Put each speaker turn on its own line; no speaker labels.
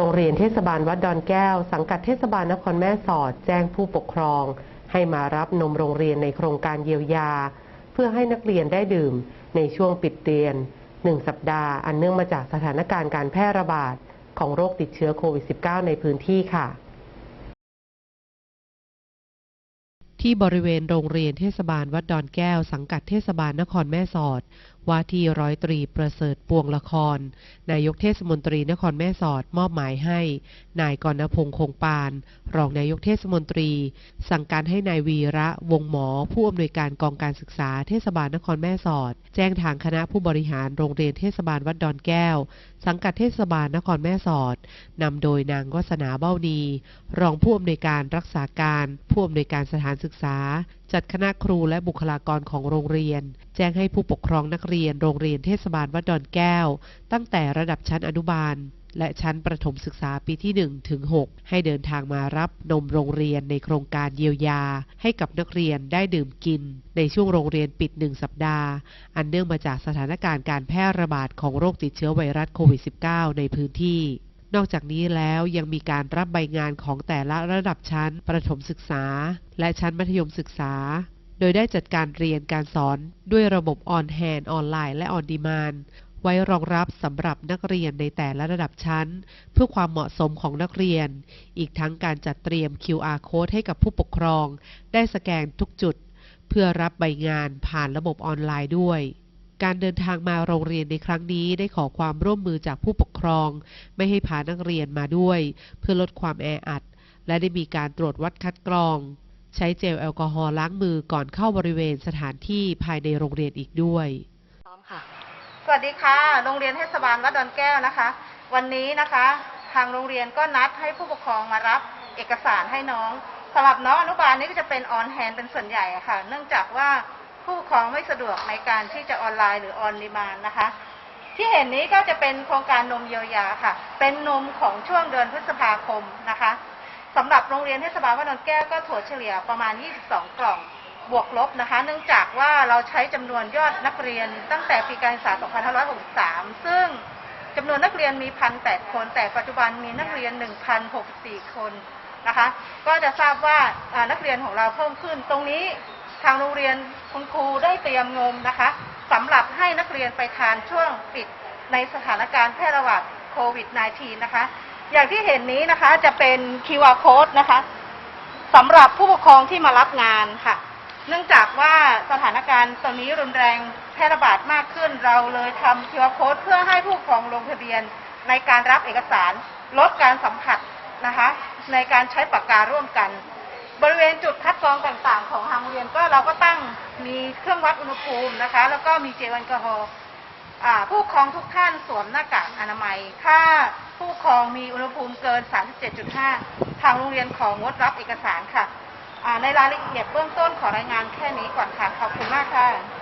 โรงเรียนเทศบาลวัดดอนแก้ว สังกัดเทศบาลนครแม่สอดแจ้งผู้ปกครอง ให้มารับนมโรงเรียนในโครงการเยียวยา เพื่อให้นักเรียนได้ดื่มในช่วงปิดเรียนหนึ่งสัปดาห์อันเนื่องมาจากสถานการณ์การแพร่ระบาดของโรคติดเชื้อโควิด -19 ในพื้นที่ค่ะ ที่บริเวณโรงเรียนเทศบาลวัดดอนแก้ว สังกัดเทศบาลนครแม่สอด ว่าที่ร้อยตรีประเสริฐปวงละคร นายกเทศมนตรีนครแม่สอดมอบหมายให้ นายกรณพงษ์คงปาน รองนายกเทศมนตรี สั่งการให้นายวีระวงหมอ ผู้อำนวยการกองการศึกษาเทศบาลนครแม่สอด แจ้งทางคณะผู้บริหารโรงเรียนเทศบาลวัดดอนแก้ว สังกัดเทศบาลนครแม่สอดนำโดยนางวัสนาเบ้านี รองผู้อำนวยการรักษาการ ผู้อำนวยการสถานศึกษา จัดคณะครูและบุคลากรของโรงเรียน แจ้งให้ผู้ปกครองนักเรียนโรงเรียนเทศบาลวัดดอนแก้ว ตั้งแต่ระดับชั้นอนุบาล และชั้นประถมศึกษาปีที่ 1 ถึง 6 ให้เดินทางมารับนมโรงเรียนในโครงการเยียวยา ให้กับนักเรียนได้ดื่มกิน ในช่วงโรงเรียนปิด 1 สัปดาห์ อันเนื่องมาจากสถานการณ์การแพร่ระบาดของโรคติดเชื้อไวรัสโควิด -19 ในพื้นที่นอกจากนี้แล้วยังมีการรับใบงานของแต่ละระดับชั้น ประถมศึกษา และชั้นมัธยมศึกษา โดยได้จัดการเรียนการสอนด้วยระบบออนแฮนออนไลน์และออนดีมานไว้รองรับสำหรับนักเรียนในแต่ละระดับชั้น เพื่อความเหมาะสมของนักเรียน อีกทั้งการจัดเตรียม QR code ให้กับผู้ปกครอง ได้สแกนทุกจุด เพื่อรับใบงานผ่านระบบออนไลน์ด้วยการเดินทางมาโรงเรียนในครั้งนี้ได้ขอความร่วมมือจากผู้ปกครอง ไม่ให้พานักเรียนมาด้วย เพื่อลดความแออัด และได้มีการตรวจวัดคัดกรอง ใช้เจลแอลกอฮอล์ล้างมือก่อนเข้าบริเวณสถานที่ภายในโรงเรียนอีกด้วย
พร้อมค่ะ สวัสดีค่ะ โรงเรียนเทศบาลวัดดอนแก้วนะคะ วันนี้นะคะ ทางโรงเรียนก็นัดให้ผู้ปกครองมารับเอกสารให้น้องสำหรับน้องอนุบาลนี่ก็จะเป็นออนแฮนเป็นส่วนใหญ่ค่ะ เนื่องจากว่าผู้ปกครองไม่สะดวกในการที่จะออนไลน์หรือออนดีมานนะคะ ที่เห็นนี้ก็จะเป็นโครงการนมเยียวยาค่ะ เป็นนมของช่วงเดือนพฤษภาคมนะคะ สำหรับโรงเรียนเทศบาลวัดดอนแก้วก็ถั่วเฉลี่ยประมาณ 22 กล่องบวกลบนะคะ เนื่องจากว่าเราใช้จำนวนยอดนักเรียนตั้งแต่ปีการศึกษา 2563 ซึ่งจำนวนนักเรียนมี1,008คน แต่ปัจจุบันมีนักเรียน 1,064 คนนะคะ ก็จะทราบว่านักเรียนของเราเพิ่มขึ้น ตรงนี้ทางโรงเรียนคุณครูได้เตรียมนมนะคะสำหรับให้นักเรียนไปทานช่วงปิดในสถานการณ์แพร่ระบาดโควิด -19 นะคะ อย่างที่เห็นนี้นะคะจะเป็น QR code นะคะสำหรับผู้ปกครองที่มารับงานค่ะ เนื่องจากว่าสถานการณ์ตอนนี้รุนแรงแพร่ระบาดมากขึ้น เราเลยทำ QR code เพื่อให้ผู้ปกครองลงทะเบียนในการรับเอกสารลดการสัมผัสนะคะ ในการใช้ปากการ่วมกัน บริเวณจุดคัดกรองต่างๆ ของทางโรงเรียนก็เราก็ตั้งมีเครื่องวัดอุณหภูมินะคะ แล้วก็มีเจลแอลกอฮอล์ ผู้ปกครองทุกท่านสวมหน้ากากอนามัย ถ้าผู้ปกครองมีอุณหภูมิเกิน 37.5 ทางโรงเรียนของงดรับเอกสารค่ะในรายละเอียดเบื้องต้นขอรายงานแค่นี้ก่อนค่ะ ขอบคุณมากค่ะ